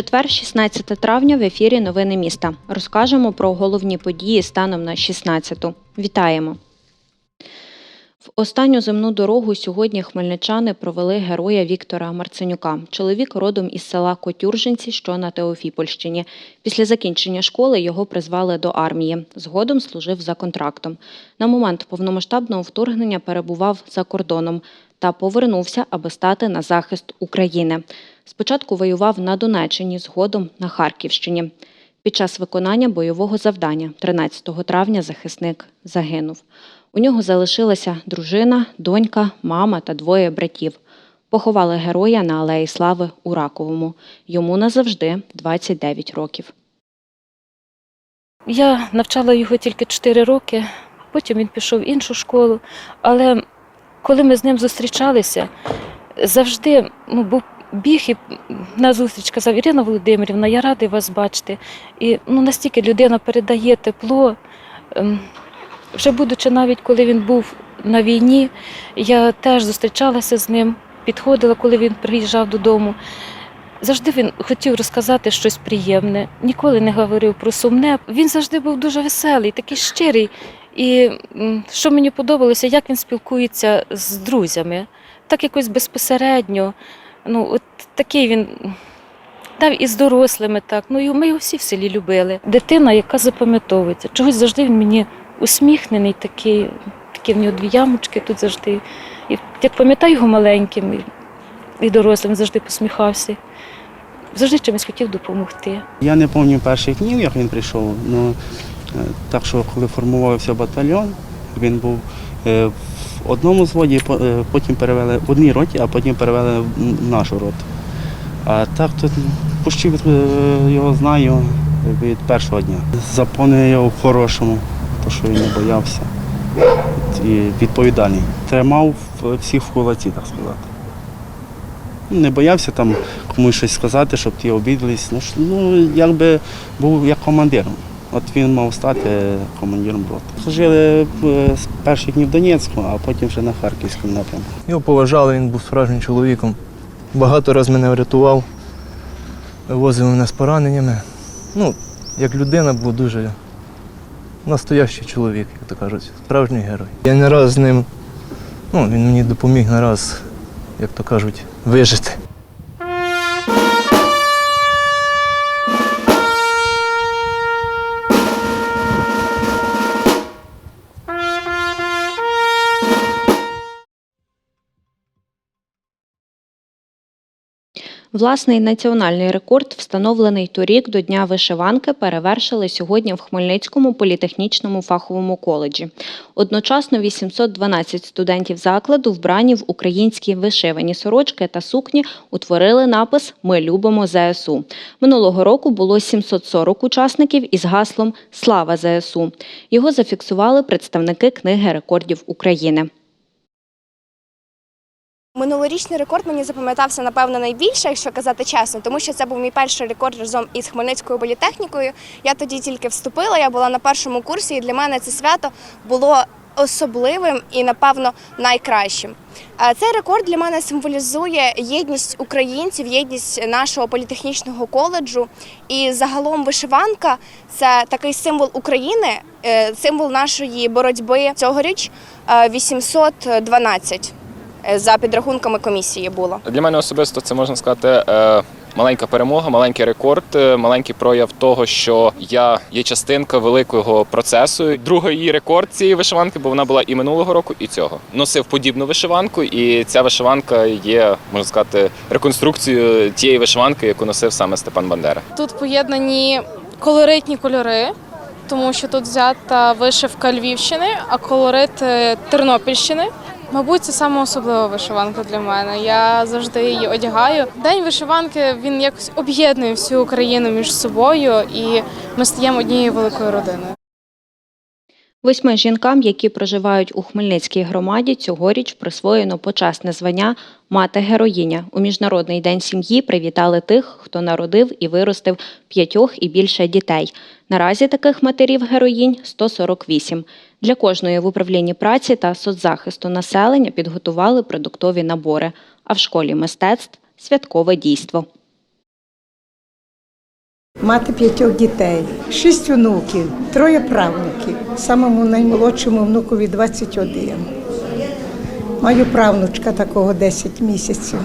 Четвер, 16 травня, в ефірі Новини міста. Розкажемо про головні події станом на 16-ту. Вітаємо! В останню земну дорогу сьогодні хмельничани провели героя Віктора Марценюка. Чоловік родом із села Котюржинці, що на Теофіпольщині. Після закінчення школи його призвали до армії. Згодом служив за контрактом. На момент повномасштабного вторгнення перебував за кордоном та повернувся, аби стати на захист України. Спочатку воював на Донеччині, згодом на Харківщині. Під час виконання бойового завдання 13 травня захисник загинув. У нього залишилася дружина, донька, мама та двоє братів. Поховали героя на Алеї Слави у Раковому. Йому назавжди 29 років. Я навчала його тільки 4 роки, потім він пішов в іншу школу. Але коли ми з ним зустрічалися, завжди ну, був біг і на зустріч казав Ірина Володимирівна, я радий вас бачити. І ну, настільки людина передає тепло. Ем, Вже будучи навіть коли він був на війні, я теж зустрічалася з ним, підходила, коли він приїжджав додому. Завжди він хотів розказати щось приємне, ніколи не говорив про сумне. Він завжди був дуже веселий, такий щирий. І що мені подобалося, як він спілкується з друзями, так якось безпосередньо. Ну, от такий він. Дав і з дорослими так. Ну, ми його всі в селі любили. Дитина, яка запам'ятовується. Чогось завжди він мені усміхнений, такий, такі в нього дві ямочки тут завжди. І як пам'ятаю його маленьким і, дорослим, завжди посміхався. Завжди чимось хотів допомогти. Я не пам'ятаю перших днів, як він прийшов. Ну, е, так що коли формувався батальйон, він був е, в одному зводі, е, потім перевели в одній роті, а потім перевели в нашу роту. А так тут почти е, його знаю від першого дня. Заповнює його в хорошому, то що він не боявся. І відповідальний. Тримав всіх в кулаці, так сказати. Не боявся там комусь щось сказати, щоб ті обідались. Ну, ну якби був як командиром. От він мав стати командиром роти. Служили е, з перших днів в Донецьку, а потім вже на Харківському напрямку. Його поважали, він був справжнім чоловіком. Багато разів мене врятував, вивозив мене з пораненнями. Ну, як людина був дуже настоящий чоловік, як то кажуть, справжній герой. Я не раз з ним, ну, він мені допоміг не раз, як то кажуть, вижити. Власний національний рекорд, встановлений торік до Дня вишиванки, перевершили сьогодні в Хмельницькому політехнічному фаховому коледжі. Одночасно 812 студентів закладу, вбрані в українські вишивані сорочки та сукні, утворили напис Ми любимо ЗСУ. Минулого року було 740 учасників із гаслом Слава ЗСУ. Його зафіксували представники книги рекордів України. Минулорічний рекорд мені запам'ятався напевно найбільше, якщо казати чесно, тому що це був мій перший рекорд разом із Хмельницькою політехнікою. Я тоді тільки вступила, я була на першому курсі, і для мене це свято було особливим і, напевно, найкращим. Цей рекорд для мене символізує єдність українців, єдність нашого політехнічного коледжу. І загалом вишиванка це такий символ України, е, символ нашої боротьби. Цьогоріч е, 812 е, за підрахунками комісії було. Для мене особисто це можна сказати е, маленька перемога, маленький рекорд, е, маленький прояв того, що я є частинка великого процесу. Другий її рекорд цієї вишиванки, бо вона була і минулого року, і цього. Носив подібну вишиванку, і ця вишиванка є, можна сказати, реконструкцією тієї вишиванки, яку носив саме Степан Бандера. Тут поєднані колоритні кольори, тому що тут взята вишивка Львівщини, а колорит е, Тернопільщини. Мабуть, це саме особлива вишиванка для мене. Я завжди її одягаю. День вишиванки він якось об'єднує всю Україну між собою, і ми стаємо однією великою родиною. Восьми жінкам, які проживають у Хмельницькій громаді, цьогоріч присвоєно почесне звання Мати героїня. У Міжнародний день сім'ї привітали тих, хто народив і виростив п'ятьох і більше дітей. Наразі таких матерів героїнь 148. Для кожної в управлінні праці та соцзахисту населення підготували продуктові набори, а в школі мистецтв святкове дійство. Мати п'ятьох дітей, шість онуків, троє правнуків. Самому наймолодшому внукові 21. Маю правнучка такого 10 місяців.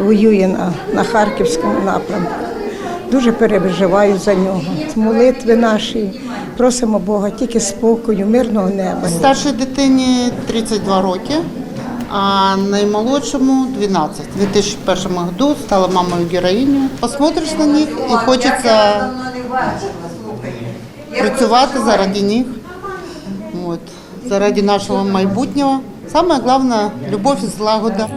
Воює на, на Харківському напрямку. Дуже переживаю за нього. Молитви наші, просимо Бога тільки спокою, мирного неба. Старшій дитині 32 роки, а наймолодшому 12. У 2001 году стала мамою героїню. Посмотриш на них і хочеться працювати заради них, от, заради нашого майбутнього. Саме головне любов і злагода.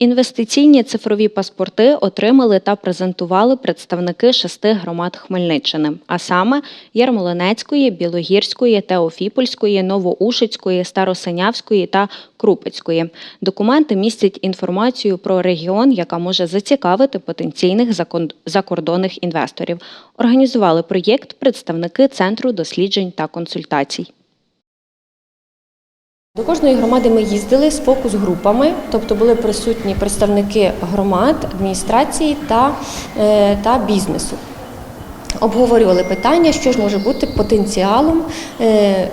Інвестиційні цифрові паспорти отримали та презентували представники шести громад Хмельниччини, а саме Ярмолинецької, Білогірської, Теофіпольської, Новоушицької, Старосинявської та Крупецької. Документи містять інформацію про регіон, яка може зацікавити потенційних закордонних інвесторів. Організували проєкт представники Центру досліджень та консультацій. До кожної громади ми їздили з фокус-групами, тобто були присутні представники громад, адміністрації та, е, та бізнесу. Обговорювали питання, що ж може бути потенціалом е,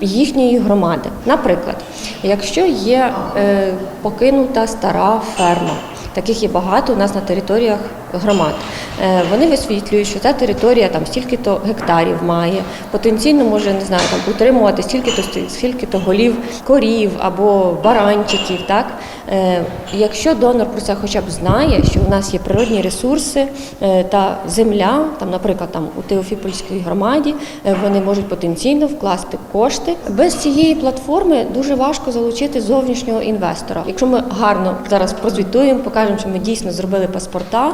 їхньої громади. Наприклад, якщо є е, покинута стара ферма, таких є багато у нас на територіях громад. Е, Вони висвітлюють, що ця територія там стільки-то гектарів має, потенційно може не знаю, там утримувати стільки-то стільки-то голів корів або баранчиків. Так Е, якщо донор про це хоча б знає, що у нас є природні ресурси е, та земля, там, наприклад, там у Теофіпольській громаді, вони можуть потенційно вкласти кошти. Без цієї платформи дуже важко залучити зовнішнього інвестора. Якщо ми гарно зараз прозвітуємо, покажемо, що ми дійсно зробили паспорта.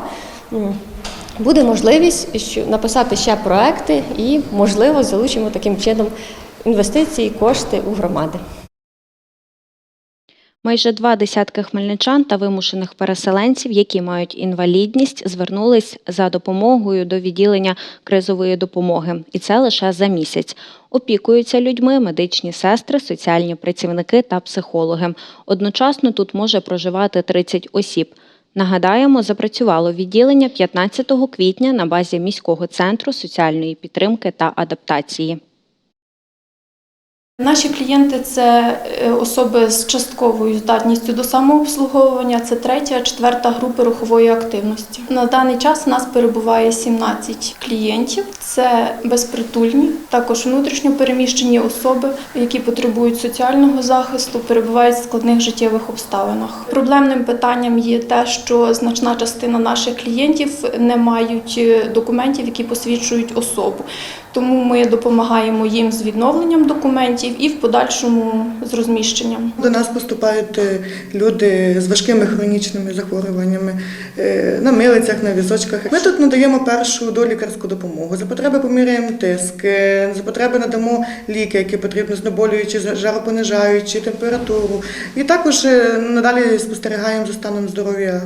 Буде можливість написати ще проекти і, можливо, залучимо таким чином інвестиції, кошти у громади. Майже два десятки хмельничан та вимушених переселенців, які мають інвалідність, звернулись за допомогою до відділення кризової допомоги, і це лише за місяць. Опікуються людьми медичні сестри, соціальні працівники та психологи. Одночасно тут може проживати 30 осіб. Нагадаємо, запрацювало відділення 15 квітня на базі міського центру соціальної підтримки та адаптації. Наші клієнти це е, особи з частковою здатністю до самообслуговування, це третя, четверта групи рухової активності. На даний час у нас перебуває 17 клієнтів. Це безпритульні, також внутрішньо переміщені особи, які потребують соціального захисту, перебувають в складних життєвих обставинах. Проблемним питанням є те, що значна частина наших клієнтів не мають е, документів, які посвідчують особу. Тому ми допомагаємо їм з відновленням документів і в подальшому з розміщенням. До нас поступають е, люди з важкими хронічними захворюваннями е, на милицях, на візочках. Ми тут надаємо першу долікарську допомогу. За потреби поміряємо тиск, за потреби надамо ліки, які потрібно знеболюючи, жаропонижаючи, температуру. І також е, надалі спостерігаємо за станом здоров'я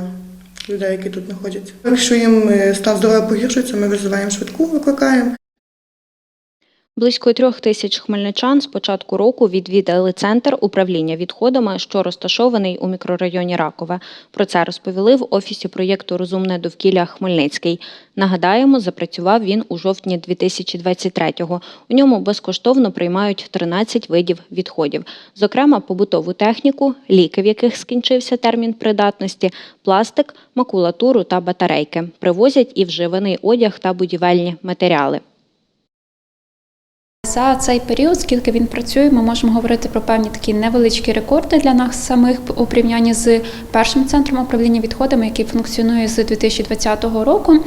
людей, які тут знаходяться. Якщо їм стан здоров'я погіршується, ми визиваємо швидку, викликаємо. Близько трьох тисяч хмельничан з початку року відвідали центр управління відходами, що розташований у мікрорайоні Ракове. Про це розповіли в офісі проєкту Розумне довкілля Хмельницький. Нагадаємо, запрацював він у жовтні 2023-го. У ньому безкоштовно приймають 13 видів відходів, зокрема побутову техніку, ліки, в яких скінчився термін придатності, пластик, макулатуру та батарейки. Привозять і вживаний одяг та будівельні матеріали. За цей період, скільки він працює, ми можемо говорити про певні такі невеличкі рекорди для нас самих у порівнянні з першим центром управління відходами, який функціонує з 2020 року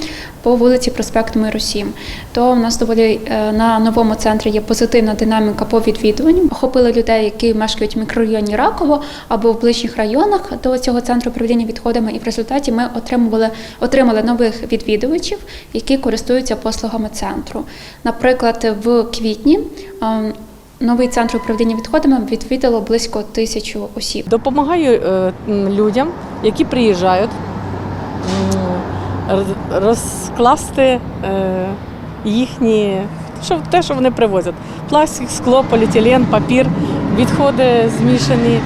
по вулиці Проспект Миру 7. То в нас доволі е, на новому центрі є позитивна динаміка по відвідуванню. Охопили людей, які мешкають в мікрорайоні Раково або в ближніх районах до цього центру управління відходами. І в результаті ми отримували отримали нових відвідувачів, які користуються послугами центру. Наприклад, в квітні. Ем, Новий центр управління відходами відвідало близько тисячу осіб. Допомагаю е, людям, які приїжджають, розкласти е, їхні що, те, що вони привозять. Пластик, скло, поліетилен, папір. відходи змішані.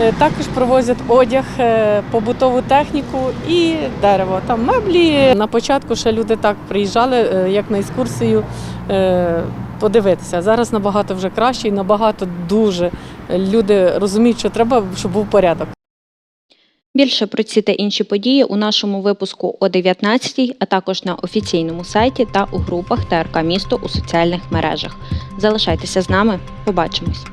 Е, Також привозять одяг, побутову техніку і дерево. Там меблі. На початку ще люди так приїжджали, як на екскурсію подивитися. Зараз набагато вже краще і набагато дуже люди розуміють, що треба, щоб був порядок. Більше про ці та інші події у нашому випуску о 19 а також на офіційному сайті та у групах ТРК Місто у соціальних мережах. Залишайтеся з нами, побачимось.